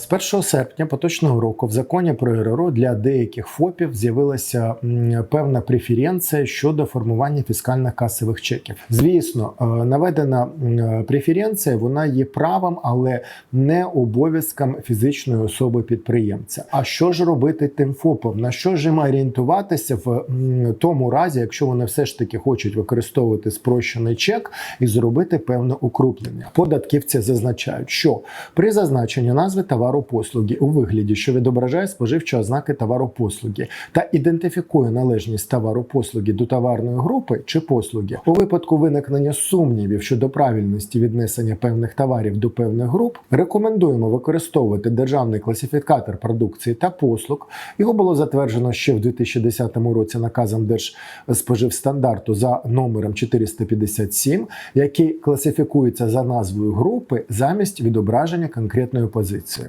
З 1 серпня поточного року в законі про РРО для деяких ФОПів з'явилася певна преференція щодо формування фіскальних касових чеків. Звісно, е, наведена м, преференція вона є правом, але не обов'язком фізичної особи підприємця. А що ж робити тим ФОПам? На що ж їм орієнтуватися в тому разі, якщо вони все ж таки хочуть використовувати спрощений чек і зробити певне укруплення? Податківці зазначають, що при зазначенні назви товару послуги у вигляді, що відображає споживчі ознаки товару послуги та ідентифікує належність товару послуги до товарної групи чи послуги, у випадку виникнення сумнівів щодо правильності віднесення певних товарів до певних груп, рекомендуємо використовувати державний класифікатор продукції та послуг. Його було затверджено ще в 2010 році наказом Держспоживстандарту за номером 457, який класифікується за назвою групи замість відображення конкретної позиції.